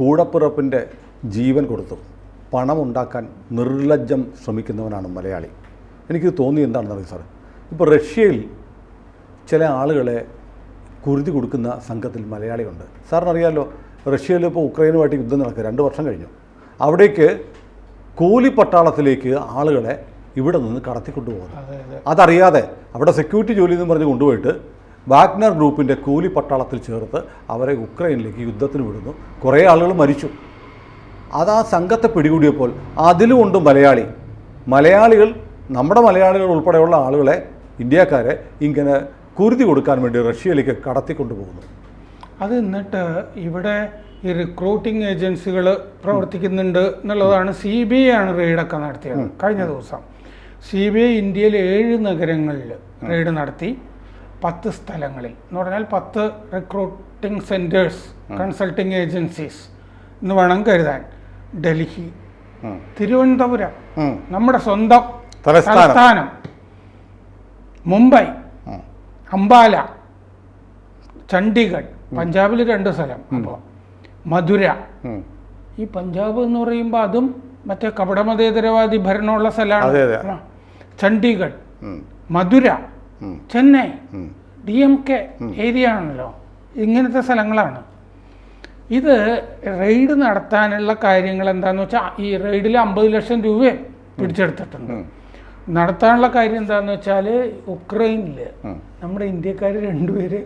കൂടപ്പിറപ്പിന്റെ ജീവൻ കൊടുത്തു. പണമുണ്ടാക്കാൻ നിർലജ്ജം ശ്രമിക്കുന്നവനാണ് മലയാളി. എനിക്ക് തോന്നി എന്താണെന്ന് അറിയാം സാർ ഇപ്പോൾ റഷ്യയിൽ ചില ആളുകളെ കുരുതി കൊടുക്കുന്ന സംഘത്തിൽ മലയാളിയുണ്ട്. സാറിനറിയാലോ റഷ്യയിൽ ഇപ്പോൾ ഉക്രൈനുമായിട്ട് യുദ്ധം നടക്കുക രണ്ട് വർഷം കഴിഞ്ഞു. അവിടേക്ക് കൂലി പട്ടാളത്തിലേക്ക് ആളുകളെ ഇവിടെ നിന്ന് കടത്തിക്കൊണ്ടുപോകുന്നത് അതെ അതെ. അതറിയാതെ അവിടെ സെക്യൂരിറ്റി ജോലി എന്ന് പറഞ്ഞ് കൊണ്ടുപോയിട്ട് വാഗ്നർ ഗ്രൂപ്പിന്റെ കൂലി പട്ടാളത്തിൽ ചേർത്ത് അവരെ ഉക്രൈനിലേക്ക് യുദ്ധത്തിന് വിടുന്നു. കുറേ ആളുകൾ മരിച്ചു. അത് ആ സംഘത്തെ പിടികൂടിയപ്പോൾ അതിലുമുണ്ട് മലയാളി. മലയാളികൾ നമ്മുടെ മലയാളികൾ ഉൾപ്പെടെയുള്ള ആളുകളെ ഇന്ത്യക്കാരെ ഇങ്ങനെ കുരുതി കൊടുക്കാൻ വേണ്ടി റഷ്യയിലേക്ക് കടത്തിക്കൊണ്ടുപോകുന്നു. അത് എന്നിട്ട് ഇവിടെ ഈ റിക്രൂട്ടിംഗ് ഏജൻസികൾ പ്രവർത്തിക്കുന്നുണ്ട് എന്നുള്ളതാണ് സി ബി ഐ ആണ് റെയ്ഡൊക്കെ നടത്തിയത് കഴിഞ്ഞ ദിവസം. സി ബി ഐ ഇന്ത്യയിൽ ഏഴ് നഗരങ്ങളിൽ റെയ്ഡ് നടത്തി. പത്ത് സ്ഥലങ്ങളിൽ. എന്ന് പറഞ്ഞാൽ പത്ത് റിക്രൂട്ടിംഗ് സെന്റേഴ്സ് കൺസൾട്ടിങ് ഏജൻസീസ് എന്ന് വേണം കരുതാൻ. ഡൽഹി. തിരുവനന്തപുരം നമ്മുടെ സ്വന്തം തലസ്ഥാനം. മുംബൈ. അംബാല ചണ്ഡീഗഡ് പഞ്ചാബിൽ രണ്ട് സ്ഥലം. അപ്പോൾ മധുര. ഈ പഞ്ചാബ് എന്ന് പറയുമ്പോൾ അതും മറ്റേ കപടമതേതരവാദി ഭരണമുള്ള സ്ഥലമാണ്. Chandigarh Madurai Chennai. D M K area ആണല്ലോ ഇങ്ങനത്തെ സ്ഥലങ്ങളാണ്. ഇത് റെയ്ഡ് നടത്താനുള്ള കാര്യങ്ങൾ എന്താണെന്ന് വെച്ചാൽ ഈ റെയ്ഡിൽ അമ്പത് ലക്ഷം രൂപ പിടിച്ചെടുത്തിട്ടുണ്ട്. നടത്താനുള്ള കാര്യം എന്താണെന്ന് വെച്ചാൽ ഉക്രൈനിൽ നമ്മുടെ ഇന്ത്യക്കാർ രണ്ടുപേര്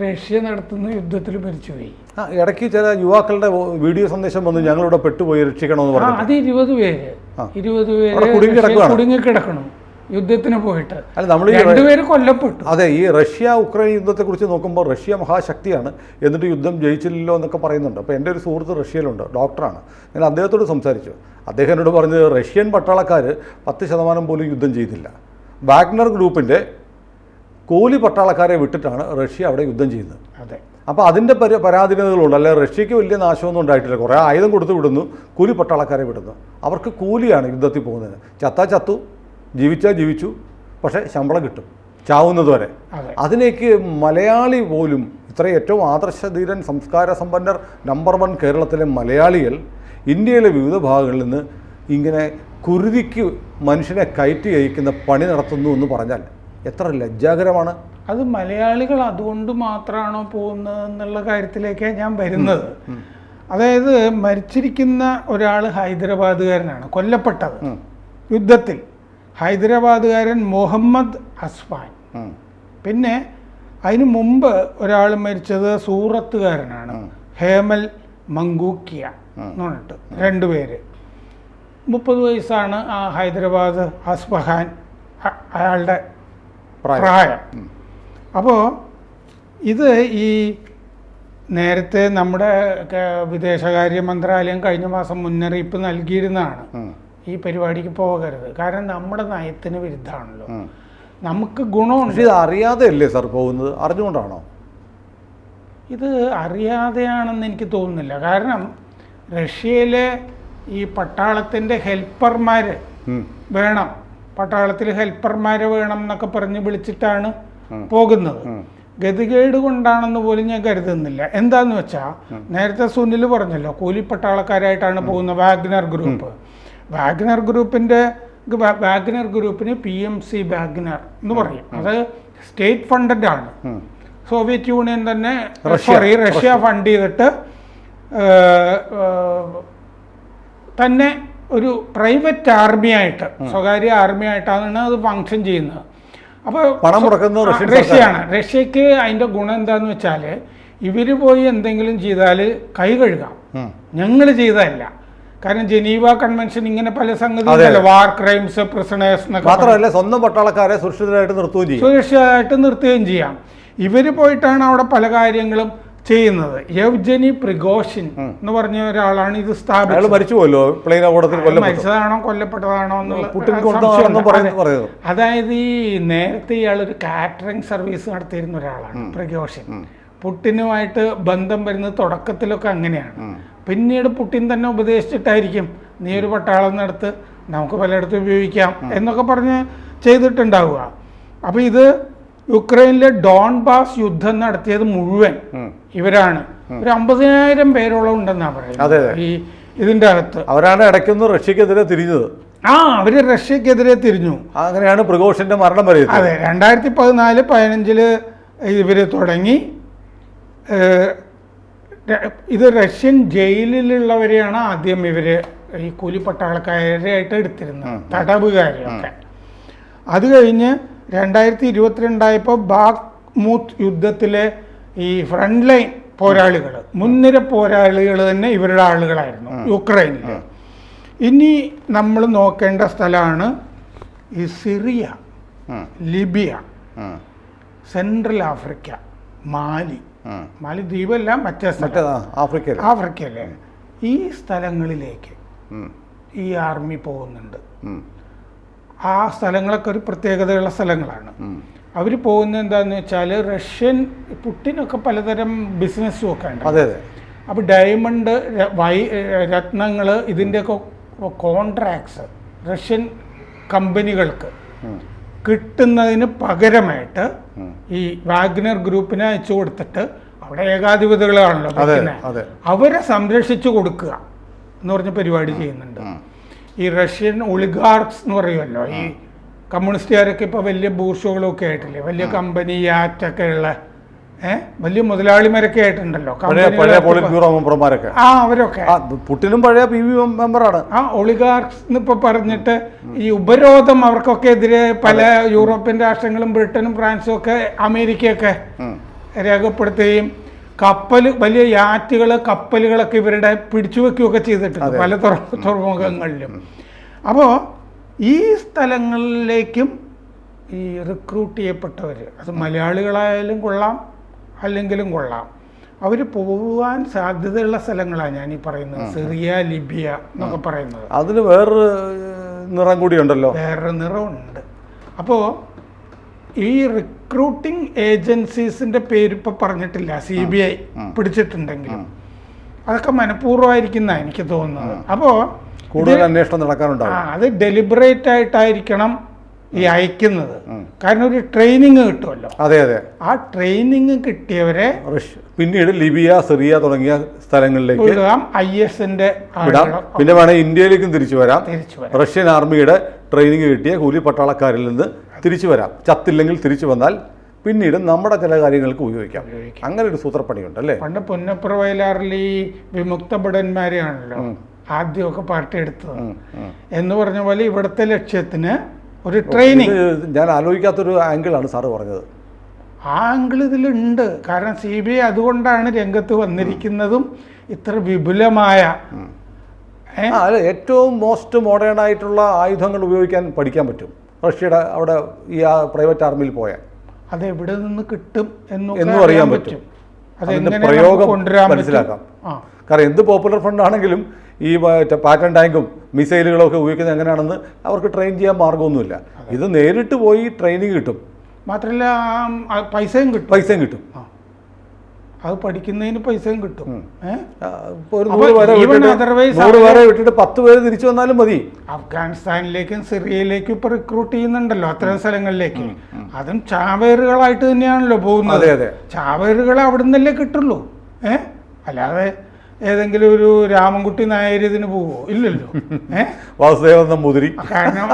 റഷ്യ നടത്തുന്ന യുദ്ധത്തിൽ മരിച്ചുപോയി. ആ ഇടയ്ക്ക് ചില യുവാക്കളുടെ വീഡിയോ സന്ദേശം വന്നു ഞങ്ങളിവിടെ പെട്ടുപോയി രക്ഷിക്കണമെന്ന് പറഞ്ഞു അത് ഇരുപത് പേര്. ഇരുപത് പേര്. കുടുങ്ങിക്കിടക്കണം യുദ്ധത്തിന് പോയിട്ട് അല്ല നമ്മൾ ഈ രണ്ടുപേര് കൊല്ലപ്പെട്ടു. അതെ ഈ റഷ്യ ഉക്രൈൻ യുദ്ധത്തെ കുറിച്ച് നോക്കുമ്പോൾ റഷ്യ മഹാശക്തിയാണ്. എന്നിട്ട് യുദ്ധം ജയിച്ചില്ലല്ലോ എന്നൊക്കെ പറയുന്നുണ്ട്. അപ്പോൾ എന്റെ ഒരു സുഹൃത്ത് റഷ്യയിലുണ്ട് ഡോക്ടറാണ്. ഞാൻ അദ്ദേഹത്തോട് സംസാരിച്ചു. അദ്ദേഹം എന്നോട് പറഞ്ഞത് റഷ്യൻ പട്ടാളക്കാർ പത്ത് ശതമാനം പോലും യുദ്ധം ചെയ്തില്ല. വാഗ്നർ ഗ്രൂപ്പിന്റെ കൂലി പട്ടാളക്കാരെ വിട്ടിട്ടാണ് റഷ്യ അവിടെ യുദ്ധം ചെയ്യുന്നത്. അതെ. അപ്പോൾ അതിന്റെ പര പരാധീനതകളുണ്ട്. അല്ലെ റഷ്യക്ക് വലിയ നാശമൊന്നും ഉണ്ടായിട്ടില്ല. കുറേ ആയുധം കൊടുത്ത് വിടുന്നു കൂലി പട്ടാളക്കാരെ വിടുന്നു. അവർക്ക് കൂലിയാണ് യുദ്ധത്തിൽ പോകുന്നതിന് ചത്താ ചത്തു ജീവിച്ചാൽ ജീവിച്ചു പക്ഷേ ശമ്പളം കിട്ടും. ചാവുന്നത് വരെ അതെ. അതിലേക്ക് മലയാളി പോലും ഇത്ര ഏറ്റവും ആദർശധീരൻ സംസ്കാര സമ്പന്നർ നമ്പർ വൺ കേരളത്തിലെ മലയാളികൾ ഇന്ത്യയിലെ വിവിധ ഭാഗങ്ങളിൽ നിന്ന് ഇങ്ങനെ കുരുതിക്ക് മനുഷ്യനെ കയറ്റി അയക്കുന്ന പണി നടത്തുന്നു എന്ന് പറഞ്ഞാൽ എത്ര ലജ്ജാകരമാണ്. അത് മലയാളികൾ അതുകൊണ്ട് മാത്രമാണോ പോകുന്നത് എന്നുള്ള കാര്യത്തിലേക്കാണ് ഞാൻ വരുന്നത്. അതായത് മരിച്ചിരിക്കുന്ന ഒരാൾ ഹൈദരാബാദുകാരനാണ് കൊല്ലപ്പെട്ടത്. യുദ്ധത്തിൽ. ഹൈദരാബാദുകാരൻ മുഹമ്മദ് അസ്ഫാൻ. പിന്നെ അതിനു മുമ്പ് ഒരാൾ മരിച്ചത് സൂറത്തുകാരനാണ്. ഹേമൽ മങ്കൂക്കിയ എന്ന് പറഞ്ഞിട്ട് രണ്ടുപേര് മുപ്പത് വയസ്സാണ് ആ ഹൈദരാബാദ് അസ്ഫഹാൻ അയാളുടെ പ്രായം. അപ്പോൾ ഇത് ഈ നേരത്തെ നമ്മുടെ വിദേശകാര്യ മന്ത്രാലയം കഴിഞ്ഞ മാസം മുന്നറിയിപ്പ് നൽകിയിരുന്നതാണ്. ഈ പരിപാടിക്ക് പോകരുത്. കാരണം നമ്മുടെ നയത്തിന് വിരുദ്ധമാണല്ലോ. നമുക്ക് ഗുണമുണ്ട്. ഇത് അറിയാതെ അല്ലേ സാർ പോകുന്നത്? അറിഞ്ഞുകൊണ്ടാണോ? ഇത് അറിയാതെയാണെന്ന് എനിക്ക് തോന്നുന്നില്ല. കാരണം റഷ്യയിലെ ഈ പട്ടാളത്തിന്റെ ഹെൽപ്പർമാർ വേണം. പട്ടാളത്തിൽ ഹെൽപ്പർമാർ വേണം എന്നൊക്കെ പറഞ്ഞ് വിളിച്ചിട്ടാണ് പോകുന്നത്. ഗതികേട് കൊണ്ടാണെന്ന് പോലും ഞാൻ കരുതുന്നില്ല. എന്താന്ന് വെച്ചാൽ നേരത്തെ സുനിൽ പറഞ്ഞല്ലോ കൂലിപ്പട്ടാളക്കാരായിട്ടാണ് പോകുന്ന വാഗ്നർ ഗ്രൂപ്പ്. വാഗ്നർ ഗ്രൂപ്പിന്റെ വാഗ്നർ ഗ്രൂപ്പിന് പി എം സി വാഗ്നർ എന്ന് പറയും. അത് സ്റ്റേറ്റ് ഫണ്ടഡ് ആണ്. സോവിയറ്റ് യൂണിയൻ തന്നെ റഷ്യ. സോറി റഷ്യ ഫണ്ട് ചെയ്തിട്ട് തന്നെ ഒരു പ്രൈവറ്റ് ആർമി ആയിട്ട് സ്വകാര്യ ആർമി ആയിട്ടാണ് അത് ഫങ്ഷൻ ചെയ്യുന്നത്. അപ്പോൾ പണം മുടക്കുന്നത് റഷ്യയാണ്. റഷ്യക്ക് അതിന്റെ ഗുണം എന്താന്ന് വെച്ചാൽ ഇവർ പോയി എന്തെങ്കിലും ചെയ്താൽ കൈ കഴുകാം. ഞങ്ങൾ ചെയ്തതല്ല. കാരണം ജനീവ കൺവെൻഷൻ ഇങ്ങനെ പല സംഗതികളല്ല വാർ ക്രൈംസ് പ്രിസണേഴ്സ് മാത്രമല്ല സ്വന്തം പട്ടാളക്കാരെ സുരക്ഷിതരായിട്ട് നിർത്തുകയും ചെയ്യും. സുരക്ഷിതരായിട്ട് നിർത്തുകയും ചെയ്യാം. ഇവർ പോയിട്ടാണ് അവിടെ പല കാര്യങ്ങളും ചെയ്യുന്നത്. യവ്ജനി പ്രിഗോഷൻ എന്ന് പറഞ്ഞ ഒരാളാണ് ഇത് സ്ഥാപിച്ചത്. മരിച്ചുപോയല്ലോ? പ്ലെയിൻ അപകടത്തിൽ മരിച്ചതാണോ കൊല്ലപ്പെട്ടതാണോ എന്നുള്ള അതായത് ഈ നേരത്തെ ഇയാൾ ഒരു കാറ്ററിംഗ് സർവീസ് നടത്തിയിരുന്ന ഒരാളാണ് പ്രഗോഷൻ. പുട്ടിനുമായിട്ട് ബന്ധം വരുന്നത് തുടക്കത്തിലൊക്കെ അങ്ങനെയാണ്. പിന്നീട് പുട്ടിൻ തന്നെ ഉപദേശിച്ചിട്ടായിരിക്കും നീ ഒരു പട്ടാളം നടത്ത് നമുക്ക് പലയിടത്തും ഉപയോഗിക്കാം എന്നൊക്കെ പറഞ്ഞ് ചെയ്തിട്ടുണ്ടാവുക. അപ്പോൾ ഇത് യുക്രൈനിലെ ഡോൺ ബാസ് യുദ്ധം നടത്തിയത് മുഴുവൻ ഇവരാണ്. ഒരു അമ്പതിനായിരം പേരോളം ഉണ്ടെന്നാ പറയുന്നത്. ഈ ഇതിന്റെ അകത്ത്. അവരാണ് ഇടയ്ക്കൊന്ന് റഷ്യക്കെതിരെ തിരിഞ്ഞത്. ആ അവർ റഷ്യക്കെതിരെ തിരിഞ്ഞു. അങ്ങനെയാണ് പ്രകോഷന്റെ മരണം പറയുന്നത് അതെ രണ്ടായിരത്തി പതിനാല് പതിനഞ്ചിൽ ഇവർ തുടങ്ങി. ഇത് റഷ്യൻ ജയിലിലുള്ളവരെയാണ് ആദ്യം ഇവർ ഈ കൂലിപ്പട്ടാളക്കാരായിട്ട് എടുത്തിരുന്നത് തടവുകാരെയൊക്കെ. അത് കഴിഞ്ഞ് രണ്ടായിരത്തി ഇരുപത്തിരണ്ടായപ്പോൾ ബാഗ്മൂത്ത് യുദ്ധത്തിലെ ഈ ഫ്രണ്ട് ലൈൻ പോരാളികൾ മുൻനിര പോരാളികൾ തന്നെ ഇവരുടെ ആളുകളായിരുന്നു യുക്രൈനിൽ ഇനി നമ്മൾ നോക്കേണ്ട സ്ഥലമാണ് ഈ Syria Libya Central Africa. Mali. Mali ദ്വീപല്ല മറ്റേ ആഫ്രിക്കയിൽ ആഫ്രിക്കയിലെ. ഈ സ്ഥലങ്ങളിലേക്ക് ഈ ആർമി പോകുന്നുണ്ട്. ആ സ്ഥലങ്ങളൊക്കെ ഒരു പ്രത്യേകതയുള്ള സ്ഥലങ്ങളാണ്. അവർ പോകുന്നത് എന്താന്ന് വെച്ചാൽ റഷ്യൻ പുട്ടിനൊക്കെ പലതരം ബിസിനസ്സും ഒക്കെ ഉണ്ട്. അതെ അപ്പോൾ ഡയമണ്ട് വൈ രത്നങ്ങൾ ഇതിന്റെയൊക്കെ കോൺട്രാക്ട്സ് റഷ്യൻ കമ്പനികൾക്ക് കിട്ടുന്നതിന് പകരമായിട്ട് ഈ വാഗ്നർ ഗ്രൂപ്പിനെ അയച്ചു കൊടുത്തിട്ട് അവിടെ ഏകാധിപതികളാണല്ലോ അവരെ സംരക്ഷിച്ചു കൊടുക്കുക എന്ന് പറഞ്ഞ പരിപാടി ചെയ്യുന്നുണ്ട്. ഈ റഷ്യൻ ഒളിഗാർക്സ് എന്ന് പറയുമല്ലോ ഈ കമ്മ്യൂണിസ്റ്റുകാരൊക്കെ ഇപ്പോൾ വലിയ ബൂർഷുകളൊക്കെ ആയിട്ടില്ലേ? വലിയ കമ്പനി യാറ്റൊക്കെ ഉള്ള വലിയ മുതലാളിമാരൊക്കെ ആയിട്ടുണ്ടല്ലോ. പഴയ പോളിറ്റ് ബ്യൂറോ മെമ്പർമാരൊക്കെ. ആ അവരൊക്കെ. പുട്ടിലും പുട്ടിനും പഴയ പി വി മെമ്പറാണ്. ആ ഒളിഗാർക്സ് ഇപ്പൊ പറഞ്ഞിട്ട് ഈ ഉപരോധം അവർക്കൊക്കെ എതിരെ പല യൂറോപ്യൻ രാഷ്ട്രങ്ങളും ബ്രിട്ടനും ഫ്രാൻസും ഒക്കെ അമേരിക്കയൊക്കെ. രേഖപ്പെടുത്തുകയും കപ്പൽ വലിയ യാറ്റുകൾ കപ്പലുകളൊക്കെ ഇവരുടെ പിടിച്ചു വെക്കുകയൊക്കെ ചെയ്തിട്ടുണ്ട് പല തുറ- തുറമുഖങ്ങളിലും. അപ്പോൾ ഈ സ്ഥലങ്ങളിലേക്കും ഈ റിക്രൂട്ട് ചെയ്യപ്പെട്ടവർ അത് മലയാളികളായാലും കൊള്ളാം അല്ലെങ്കിലും കൊള്ളാം. അവർ പോകാൻ സാധ്യതയുള്ള സ്ഥലങ്ങളാണ് ഞാൻ ഈ പറയുന്നത് സിറിയ ലിബിയ എന്നൊക്കെ പറയുന്നത്. അതിന് വേറൊരു നിറം കൂടിയുണ്ടല്ലോ വേറൊരു നിറമുണ്ട്. അപ്പോൾ ഈ റിക്രൂട്ടിംഗ് ഏജൻസീസിന്റെ പേര് ഇപ്പൊ പറഞ്ഞിട്ടില്ല. സി ബി ഐ പിടിച്ചിട്ടുണ്ടെങ്കിലും. അതൊക്കെ മനഃപൂർവമായിരിക്കുന്ന എനിക്ക് തോന്നുന്നത്. അപ്പോൾ കൂടുതൽ അന്വേഷണം നടക്കാറുണ്ടാവും അത് ഡെലിബറേറ്റ് ആയിട്ടായിരിക്കണം. ഈ അയക്കുന്നത്. കാരണം ഒരു ട്രെയിനിങ് കിട്ടുമല്ലോ. അതെ അതെ. ആ ട്രെയിനിങ് കിട്ടിയവരെ പിന്നീട് ലിബിയ സിറിയ തുടങ്ങിയ സ്ഥലങ്ങളിലേക്ക് വിടാം ഐ എസിന്റെ വിടാം. പിന്നെ വേണമെങ്കിൽ ഇന്ത്യയിലേക്കും തിരിച്ചു വരാം. തിരിച്ചു വരാം. റഷ്യൻ ആർമിയുടെ ട്രെയിനിങ് കിട്ടിയ കൂലി പട്ടാളക്കാരിൽ നിന്ന് തിരിച്ചു വരാം. ചത്തില്ലെങ്കിൽ തിരിച്ചു വന്നാൽ പിന്നീട് നമ്മുടെ ചില കാര്യങ്ങൾക്ക് ഉപയോഗിക്കാം. അങ്ങനെ ഒരു സൂത്രപ്പണിയുണ്ട് അല്ലേ പണ്ട് പുന്നപ്പുറ വയലാറിൽ ഈ വിമുക്ത ഭടന്മാരെയാണല്ലോ ആദ്യമൊക്കെ പാർട്ടി എടുത്തത്. എന്ന് പറഞ്ഞ പോലെ ഇവിടുത്തെ ലക്ഷ്യത്തിന് ഒരു ട്രെയിനിങ് ഞാൻ ആലോചിക്കാത്തൊരു ആംഗിളാണ് സാറ് പറഞ്ഞത്. ആ ആംഗിൾ ഇതിലുണ്ട്. കാരണം സി ബി ഐ അതുകൊണ്ടാണ് രംഗത്ത് വന്നിരിക്കുന്നതും ഇത്ര വിപുലമായ. ഏറ്റവും മോസ്റ്റ് മോഡേൺ ആയിട്ടുള്ള ആയുധങ്ങൾ ഉപയോഗിക്കാൻ പഠിക്കാൻ പറ്റും. റഷ്യയുടെ അവിടെ ഈ പ്രൈവറ്റ് ആർമിയിൽ പോയാൽ. അത് എവിടെ നിന്ന് കിട്ടും എന്ന് അറിയാൻ പറ്റും. പ്രയോഗം മനസ്സിലാക്കാം. കാരണം എന്ത് പോപ്പുലർ ഫണ്ട് ആണെങ്കിലും ഈ പാറ്റൺ ടാങ്കും മിസൈലുകളും ഒക്കെ ഉപയോഗിക്കുന്നത് എങ്ങനെയാണെന്ന് അവർക്ക് ട്രെയിൻ ചെയ്യാൻ മാർഗമൊന്നുമില്ല ഇത് നേരിട്ട് പോയി ട്രെയിനിങ് കിട്ടും. ആ, പൈസയും കിട്ടും. പൈസയും കിട്ടും. അത് പഠിക്കുന്നതിന് പൈസയും കിട്ടും. ഒരു നൂറ് പേരെ വിട്ടിട്ട് otherwise നൂറ് പേരെ വിട്ടിട്ട് പത്ത് പേര് തിരിച്ചു വന്നാലും മതി. അഫ്ഗാനിസ്ഥാനിലേക്കും സിറിയയിലേക്കും ഇപ്പൊ റിക്രൂട്ട് ചെയ്യുന്നുണ്ടല്ലോ അത്തരം സ്ഥലങ്ങളിലേക്ക്. അതും ചാവേറുകളായിട്ട് തന്നെയാണല്ലോ പോകുന്നത്. ചാവേറുകൾ അവിടെ നിന്നല്ലേ കിട്ടുള്ളൂ. ഏഹ് അല്ലാതെ ഏതെങ്കിലും ഒരു രാമൻകുട്ടി നായർ ഇതിന് പോവോ? ഇല്ലല്ലോ. വാസുദേവൻ നമ്പൂതിരി കാരണം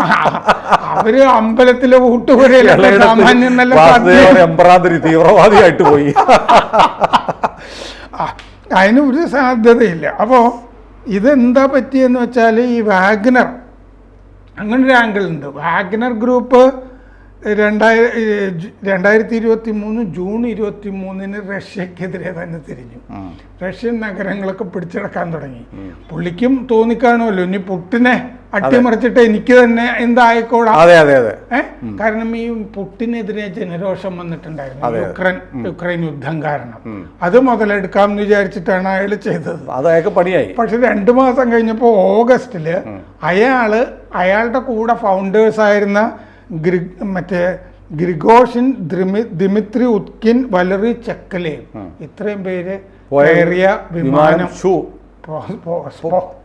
അവർ അമ്പലത്തിലെ ഊട്ടുപുരയിലൊക്കെ സാമാന്യം നല്ല വാസുദേവൻ സദ്യ- എംബ്രാന്തിരി തീവ്രവാദിയായിട്ട് പോയി. അതിന് ഒരു സാധ്യതയില്ല. അപ്പോൾ ഇതെന്താ പറ്റിയെന്ന് വെച്ചാൽ ഈ വാഗ്നർ അങ്ങനെ ഒരു ആംഗിൾ ഉണ്ട്. വാഗ്നർ ഗ്രൂപ്പ് രണ്ടായിര രണ്ടായിരത്തി ഇരുപത്തി മൂന്ന് ജൂൺ ഇരുപത്തി മൂന്നിന് റഷ്യക്കെതിരെ തന്നെ തിരിഞ്ഞു. റഷ്യൻ നഗരങ്ങളൊക്കെ പിടിച്ചെടുക്കാൻ തുടങ്ങി. പുള്ളിക്കും തോന്നിക്കാണുമല്ലോ. ഇനി പുട്ടിനെ അട്ടിമറിച്ചിട്ട് എനിക്ക് തന്നെ എന്തായിക്കോളാം. അതെ അതെ അതെ. കാരണം ഈ പുട്ടിനെതിരെ ജനരോഷം വന്നിട്ടുണ്ടായിരുന്നു. യുക്രൈൻ യുക്രൈൻ യുദ്ധം കാരണം. അത് മുതലെടുക്കാം എന്ന് വിചാരിച്ചിട്ടാണ് അയാൾ ചെയ്തത്. അത് പണിയായി. പക്ഷെ രണ്ടു മാസം കഴിഞ്ഞപ്പോൾ ഓഗസ്റ്റിൽ അയാൾ അയാളുടെ കൂടെ ഫൗണ്ടേഴ്സ് ആയിരുന്ന ഗ്രി മറ്റേ ഗ്രിഗോഷിൻ ദിമിത്രി ഉത്കിൻ വലറി ചെക്കലെ. ഇത്രയും പേര് കയറിയ വിമാനം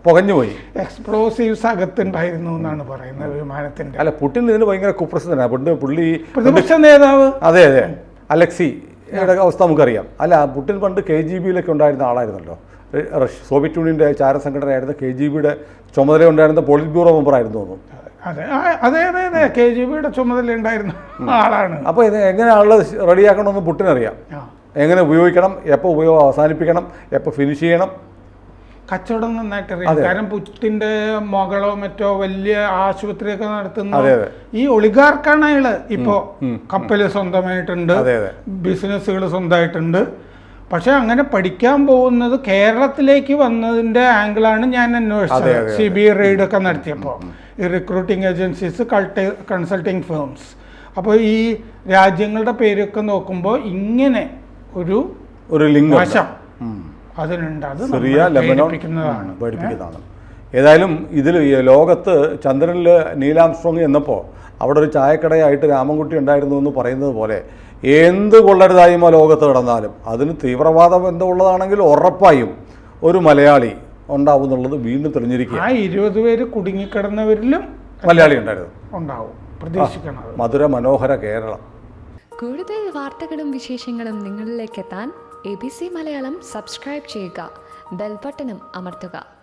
പുകഞ്ഞുപോയി. എക്സ്പ്ലോസീവ്സ് അകത്തുണ്ടായിരുന്നു എന്നാണ് പറയുന്നത് വിമാനത്തിന്റെ. അല്ല പുട്ടിൻ ഇതിന് ഭയങ്കര കുപ്രസിദ്ധനാണ് പണ്ട് പുള്ളി പ്രതിപക്ഷ നേതാവ്. അതെ അതെ. അലക്സി അവസ്ഥ നമുക്കറിയാം. അല്ല പുട്ടിൻ പണ്ട് കെ ജി ബിയിലൊക്കെ ഉണ്ടായിരുന്ന ആളായിരുന്നല്ലോ. റഷ്യ- സോവിയറ്റ് യൂണിയന്റെ ചാരസംഘടനയായിരുന്ന കെ ജി ബിയുടെ ചുമതല ഉണ്ടായിരുന്ന പോളിറ്റ് ബ്യൂറോ മെമ്പറായിരുന്നു തോന്നുന്നു. അതെ. അതെ അതെ അതെ. കെ ജി ബിയുടെ ചുമതല ഉണ്ടായിരുന്ന ആളാണ്. അപ്പോൾ ഇത് എങ്ങനെയാണുള്ളത് ആളുകൾ റെഡിയാക്കണമെന്ന് പുട്ടിനറിയാം. എങ്ങനെ ഉപയോഗിക്കണം എപ്പോൾ ഉപയോഗം അവസാനിപ്പിക്കണം എപ്പോൾ ഫിനിഷ് ചെയ്യണം? കച്ചവടം നന്നായിട്ട് അറിയാം. കാരണം പുറ്റിന്റെ മകളോ മറ്റോ വലിയ ആശുപത്രിയൊക്കെ നടത്തുന്ന. ഈ ഒളികാർക്കാണ് അയാൾ ഇപ്പോ കപ്പൽ സ്വന്തമായിട്ടുണ്ട് ബിസിനസ്സുകൾ സ്വന്തമായിട്ടുണ്ട്. പക്ഷെ അങ്ങനെ പഠിക്കാൻ പോകുന്നത് കേരളത്തിലേക്ക് വന്നതിന്റെ ആംഗിളാണ് ഞാൻ അന്വേഷിച്ചത്. സി ബി റെയ്ഡ് ഒക്കെ നടത്തിയപ്പോൾ ഈ റിക്രൂട്ടിംഗ് ഏജൻസീസ് കൺസൾട്ടിങ് ഫേംസ് അപ്പോൾ ഈ രാജ്യങ്ങളുടെ പേരൊക്കെ നോക്കുമ്പോൾ ഇങ്ങനെ ഒരു ഒരു ലിംഗം വശം അതിനുണ്ട്. അത് സിറിയ ലെബനോൺ പേടിപ്പിക്കുന്നതാണ്. ഏതായാലും ഇതിൽ ലോകത്ത് ചന്ദ്രനിൽ നീലാംസ്ട്രോങ് എന്നപ്പോൾ അവിടെ ഒരു ചായക്കടയായിട്ട് രാമൻകുട്ടി ഉണ്ടായിരുന്നു എന്ന് പറയുന്നത് പോലെ എന്ത് കൊള്ളരുതായ്മ ലോകത്ത് കിടന്നാലും അതിന് തീവ്രവാദ ബന്ധമുള്ളതാണെങ്കിൽ ഉറപ്പായും ഒരു മലയാളി ഉണ്ടാവും എന്നുള്ളത് വീണ്ടും തെളിഞ്ഞിരിക്കുക ആ ഇരുപത് പേര് കുടുങ്ങിക്കിടന്നവരിലും മലയാളി ഉണ്ടായിരുന്നു. ഉണ്ടാവും. പ്രതീക്ഷിക്കണം മധുര മനോഹര കേരളം. കൂടുതൽ വാർത്തകളും വിശേഷങ്ങളും നിങ്ങളിലേക്ക് എത്താൻ A B C Malayalam subscribe ചെയ്യുക. ബെൽബട്ടനും അമർത്തുക.